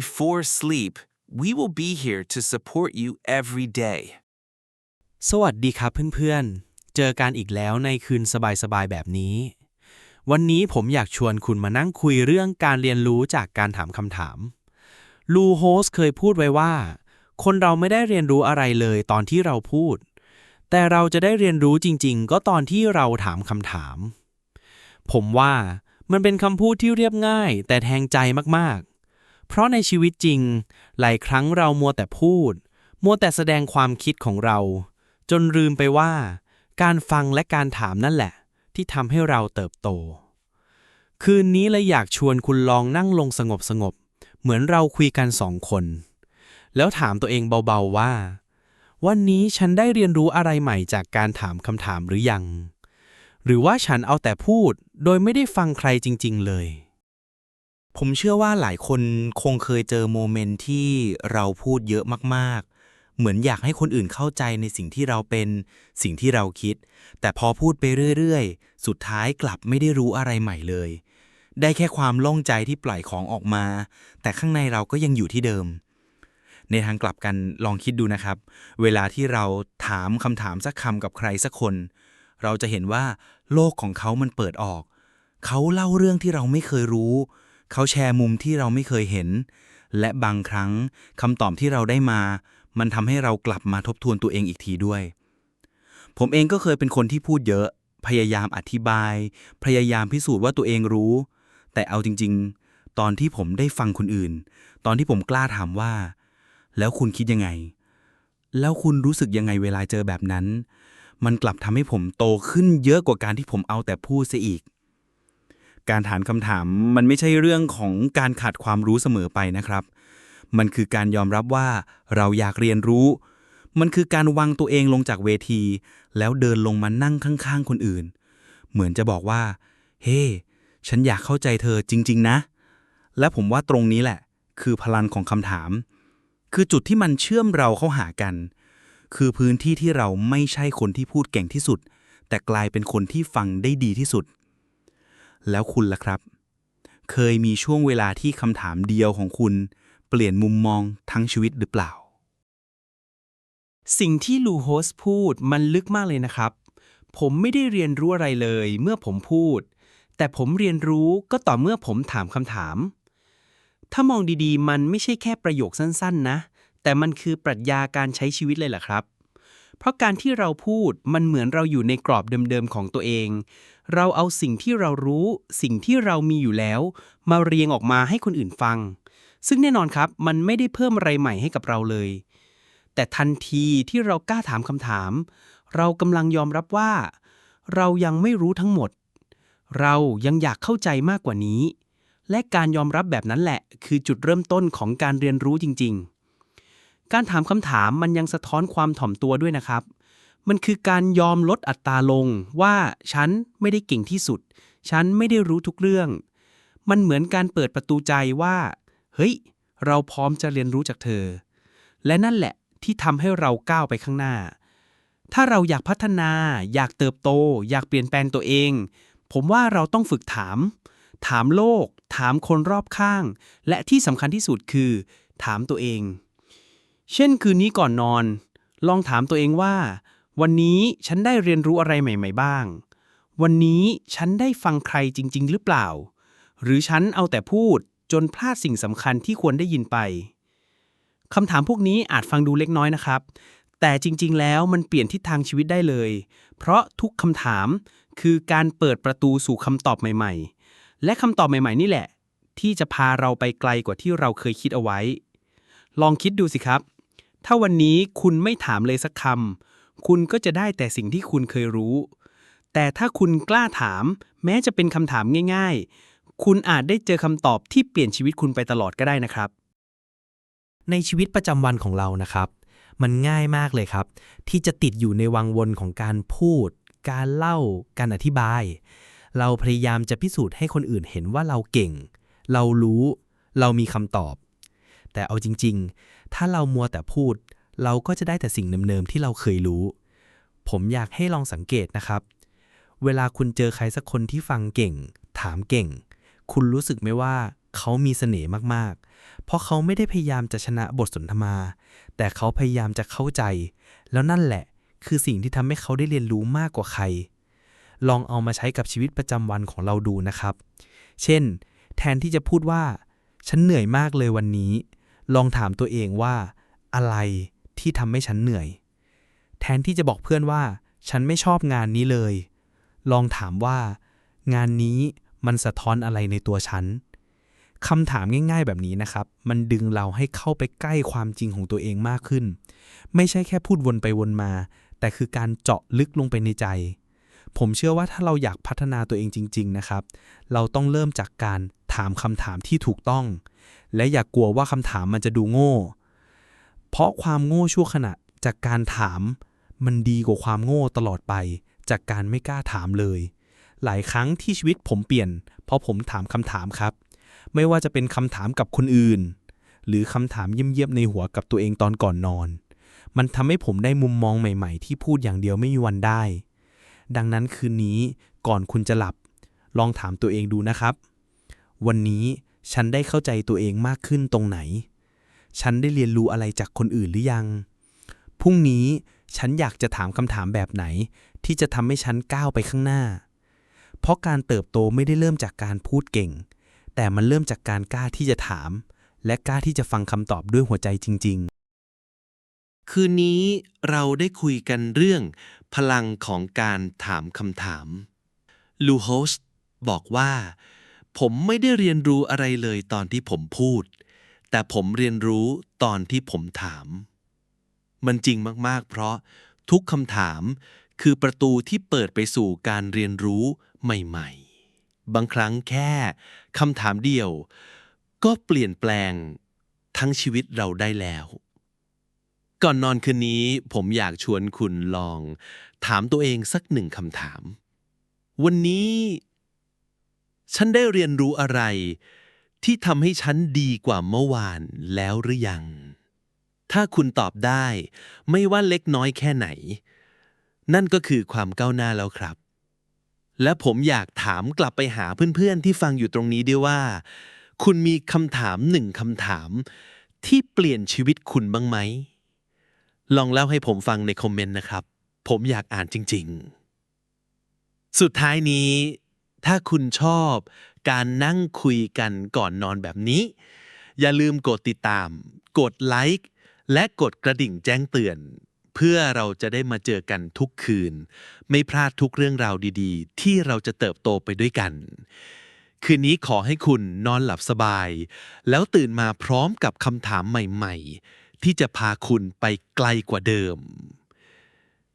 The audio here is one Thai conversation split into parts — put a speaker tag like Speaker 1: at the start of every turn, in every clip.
Speaker 1: Before sleep, we will be here to support you every day.
Speaker 2: สวัสดีครับเพื่อนๆ เจอกันอีกแล้วในคืนสบายๆแบบนี้ วันนี้ผมอยากชวนคุณมานั่งคุยเรื่องการเรียนรู้จากการถามคำถาม ลูโฮสเคยพูดไว้ว่า คนเราไม่ได้เรียนรู้อะไรเลยตอนที่เราพูด แต่เราจะได้เรียนรู้จริงๆ ก็ตอนที่เราถามคำถาม ผมว่ามันเป็นคำพูดที่เรียบง่าย แต่แทงใจมากๆ เพราะในชีวิตจริง หลายครั้งเรามัวแต่พูด มัวแต่แสดงความคิดของเรา จนลืมไปว่า การฟังและการถามนั่นแหละ ที่ทำให้เราเติบโต คืนนี้เลยอยากชวนคุณลองนั่งลงสงบสงบๆเหมือนเราคุยกันสองคน แล้วถามตัวเองเบาๆว่า วันนี้ฉันได้เรียนรู้อะไรใหม่จากการถามคำถามหรือยัง หรือว่าฉันเอาแต่พูดโดยไม่ได้ฟังใครจริง ๆ เลย
Speaker 3: ผมเชื่อว่าหลายคนคงเคยเจอโมเมนต์ที่เราพูดเยอะมากๆ เหมือนอยากให้คนอื่นเข้าใจในสิ่งที่เราเป็น สิ่งที่เราคิด แต่พอพูดไปเรื่อยๆ สุดท้ายกลับไม่ได้รู้อะไรใหม่เลย ได้แค่ความโล่งใจที่ปล่อยของออกมา แต่ข้างในเราก็ยังอยู่ที่เดิม ในทางกลับกันลองคิดดูนะครับ เวลาที่เราถามคำถามสักคำกับใครสักคน เราจะเห็นว่าโลกของเขามันเปิดออก เขาเล่าเรื่องที่เราไม่เคยรู้ เขาแชร์มุมที่เราไม่เคยเห็น และบางครั้งคำตอบที่เราได้มา มันทำให้เรากลับมาทบทวนตัวเองอีกทีด้วย ผมเองก็เคยเป็นคนที่พูดเยอะ พยายามอธิบาย พยายามพิสูจน์ว่าตัวเองรู้ แต่เอาจริง ๆ ตอนที่ผมได้ฟังคนอื่น ตอนที่ผมกล้าถามว่า แล้วคุณคิดยังไง แล้วคุณรู้สึกยังไงเวลาเจอแบบนั้น มันกลับทำให้ผมโตขึ้นเยอะกว่าการที่ผมเอาแต่พูดเสียอีก การถามคำถาม มันไม่ใช่เรื่องของการขาดความรู้เสมอไปนะครับ มันคือการยอมรับว่าเราอยากเรียนรู้ มันคือการวางตัวเองลงจากเวที แล้วเดินลงมานั่งข้างๆ คนอื่น เหมือนจะบอกว่า เฮ้ฉันอยากเข้าใจเธอจริง ๆ นะ และผมว่าตรงนี้แหละ คือพลังของคำถาม คือจุดที่มันเชื่อมเราเข้าหากัน คือพื้นที่ที่เราไม่ใช่คนที่พูดเก่งที่สุด แต่กลายเป็นคนที่ฟังได้ดีที่สุด แล้วคุณล่ะครับ เคยมีช่วงเวลาที่คำถามเดียวของคุณ เปลี่ยนมุมมองทั้งชีวิตหรือเปล่า
Speaker 2: สิ่งที่ลูโฮสพูดมันลึกมากเลยนะครับ ผมไม่ได้เรียนรู้อะไรเลย เมื่อผมพูด แต่ผมเรียนรู้ก็ต่อเมื่อผมถามคำถาม ถ้ามองดีๆ มันไม่ใช่แค่ประโยคสั้น ๆ นะ แต่มันคือปรัชญาการใช้ชีวิตเลยล่ะครับ เพราะการที่เราพูดมันเหมือนเราอยู่ในกรอบเดิมๆของตัวเอง เราเอาสิ่งที่เรารู้ สิ่งที่เรามีอยู่แล้ว มาเรียงออกมาให้คนอื่นฟัง ซึ่งแน่นอนครับ มันไม่ได้เพิ่มอะไรใหม่ให้กับเราเลย แต่ทันทีที่เรากล้าถามคำถาม เรากำลังยอมรับว่า เรายังไม่รู้ทั้งหมด เรายังอยากเข้าใจมากกว่านี้ และการยอมรับแบบนั้นแหละ คือจุดเริ่มต้นของการเรียนรู้จริง ๆ การถามคำถามมันยังสะท้อนความถ่อมตัวด้วยนะครับ มันคือการยอมลดอัตราลงว่าฉันไม่ได้เก่งที่สุด ฉันไม่ได้รู้ทุกเรื่อง มันเหมือนการเปิดประตูใจว่า เฮ้ย เราพร้อมจะเรียนรู้จากเธอ และนั่นแหละที่ทำให้เราก้าวไปข้างหน้า ถ้าเราอยากพัฒนา อยากเติบโต อยากเปลี่ยนแปลงตัวเอง ผมว่าเราต้องฝึกถาม ถามโลก ถามคนรอบข้าง และที่สำคัญที่สุดคือ ถามตัวเอง เช่นคืนนี้ก่อนนอน ลองถามตัวเองว่า วันนี้ฉันได้เรียนรู้อะไรใหม่ ๆ บ้าง วันนี้ฉันได้ฟังใครจริง ๆ หรือเปล่า หรือฉันเอาแต่พูดจนพลาดสิ่งสำคัญที่ควรได้ยินไปคำถามพวกนี้อาจฟังดูเล็กน้อยนะครับ แต่จริง ๆ แล้วมันเปลี่ยนทิศทางชีวิตได้เลย เพราะทุกคำถามคือการเปิดประตูสู่คำตอบใหม่ ๆ และคำตอบใหม่ ๆ นี่แหละ ที่จะพาเราไปไกลกว่าที่เราเคยคิดเอาไว้ ลองคิดดูสิครับ ถ้าวันนี้คุณไม่ถามเลยสักคำคุณก็จะได้แต่สิ่งที่คุณเคยรู้ แต่ถ้าคุณกล้าถาม แม้จะเป็นคำถามง่าย ๆ คุณอาจได้เจอคำตอบที่เปลี่ยนชีวิตคุณไปตลอดก็ได้นะครับ ในชีวิตประจำวันของเรานะครับ มันง่ายมากเลยครับ ที่จะติดอยู่ในวังวนของการพูด การเล่า การอธิบาย เราพยายามจะพิสูจน์ให้คนอื่นเห็นว่าเราเก่ง เรารู้ เรามีคำตอบ แต่เอาจริงๆ ถ้าเรามัวแต่พูด เราก็จะได้แต่สิ่งเดิมๆที่เราเคยรู้ ผมอยากให้ลองสังเกตนะครับ เวลาคุณเจอใครสักคนที่ฟังเก่ง ถามเก่ง คุณรู้สึกไหมว่าเขามีเสน่ห์มากๆ เพราะเขาไม่ได้พยายามจะชนะบทสนทนา แต่เขาพยายามจะเข้าใจ แล้วนั่นแหละ คือสิ่งที่ทำให้เขาได้เรียนรู้มากกว่าใคร ลองเอามาใช้กับชีวิตประจำวันของเราดูนะครับ เช่น แทนที่จะพูดว่า ฉันเหนื่อยมากเลยวันนี้ ลองถามตัวเองว่า อะไรที่ทำให้ฉันเหนื่อย แทนที่จะบอกเพื่อนว่า ฉันไม่ชอบงานนี้เลย ลองถามว่า งานนี้มันสะท้อนอะไรในตัวฉันคำถามง่ายๆแบบนี้นะครับ มันดึงเราให้เข้าไปใกล้ความจริงของตัวเองมากขึ้น ไม่ใช่แค่พูดวนไปวนมา แต่คือการเจาะลึกลงไปในใจ ผมเชื่อว่าถ้าเราอยากพัฒนาตัวเองจริง ๆ นะครับ เราต้องเริ่มจากการถามคำถามที่ถูกต้อง และอย่ากกลัวว่าคำถามมันจะดูโง่ เพราะความโง่ชั่วขณะจากการถามมันดีกว่าความโง่ตลอดไป จากการไม่กล้าถามเลย หลายครั้งที่ชีวิตผมเปลี่ยน เพราะผมถามคำถามครับ ไม่ว่าจะเป็นคำถามกับคนอื่น หรือคำถามเยี่ยมๆในหัวกับตัวเองตอนก่อนนอน มันทำให้ผมได้มุมมองใหม่ ๆ ที่พูดอย่างเดียวไม่มีวันได้ ดังนั้นคืนนี้ก่อนคุณจะหลับ ลองถามตัวเองดูนะครับ วันนี้ฉันได้เข้าใจตัวเองมากขึ้นตรงไหน ฉันได้เรียนรู้อะไรจากคนอื่นหรือยัง พรุ่งนี้ฉันอยากจะถามคำถามแบบไหน ที่จะทำให้ฉันก้าวไปข้างหน้า เพราะการเติบโตไม่ได้เริ่มจากการพูดเก่ง แต่มันเริ่มจากการกล้าที่จะถาม และกล้าที่จะฟังคำตอบด้วยหัวใจจริง ๆ
Speaker 1: คืนนี้เราได้คุยกันเรื่อง พลังของการถามคำถาม ลูโฮสบอกว่า ผมไม่ได้เรียนรู้อะไรเลยตอนที่ผมพูด แต่ผมเรียนรู้ตอนที่ผมถาม มันจริงมากๆ เพราะทุกคำถามคือประตูที่เปิดไปสู่การเรียนรู้ใหม่ๆ บางครั้งแค่คำถามเดียว ก็เปลี่ยนแปลงทั้งชีวิตเราได้แล้ว ก่อนนอนคืนนี้ ผมอยากชวนคุณลอง ถามตัวเองสักหนึ่งคำถาม วันนี้ ฉันได้เรียนรู้อะไร ที่ทำให้ฉันดีกว่าเมื่อวานแล้วหรือยัง ถ้าคุณตอบได้ ไม่ว่าเล็กน้อยแค่ไหน นั่นก็คือความก้าวหน้าแล้วครับ และผมอยากถามกลับไปหาเพื่อนๆ ที่ฟังอยู่ตรงนี้ด้วยว่า คุณมีคำถามหนึ่งคำถาม ที่เปลี่ยนชีวิตคุณบ้างไหม ลองเล่าให้ผมฟังในคอมเมนต์นะครับ ผมอยากอ่านจริง ๆ สุดท้ายนี้ ถ้าคุณชอบการนั่งคุยกันก่อนนอนแบบนี้ อย่าลืมกดติดตาม กดไลค์และกดกระดิ่งแจ้งเตือน เพื่อเราจะได้มาเจอกันทุกคืน ไม่พลาดทุกเรื่องราวดีๆ ที่เราจะเติบโตไปด้วยกัน คืนนี้ขอให้คุณนอนหลับสบาย แล้วตื่นมาพร้อมกับคำถามใหม่ ๆ ที่จะพาคุณไปไกลกว่าเดิม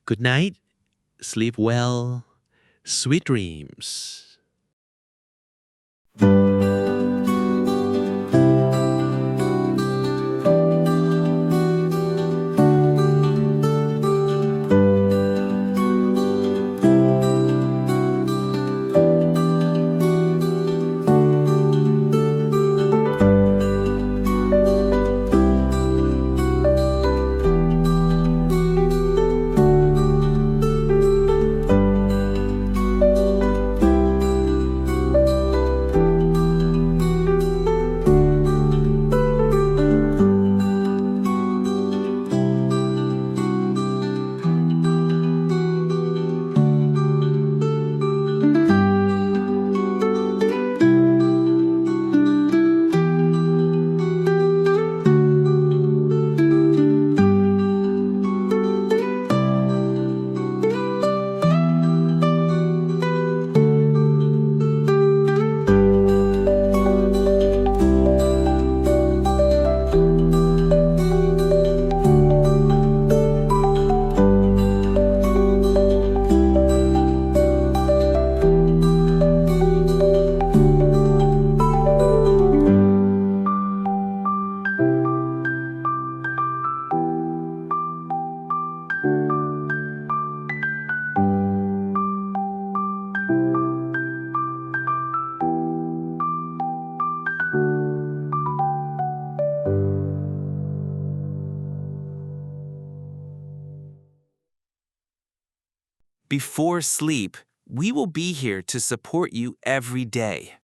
Speaker 1: Good night sleep well sweet dreams Before sleep, we will be here to support you every day.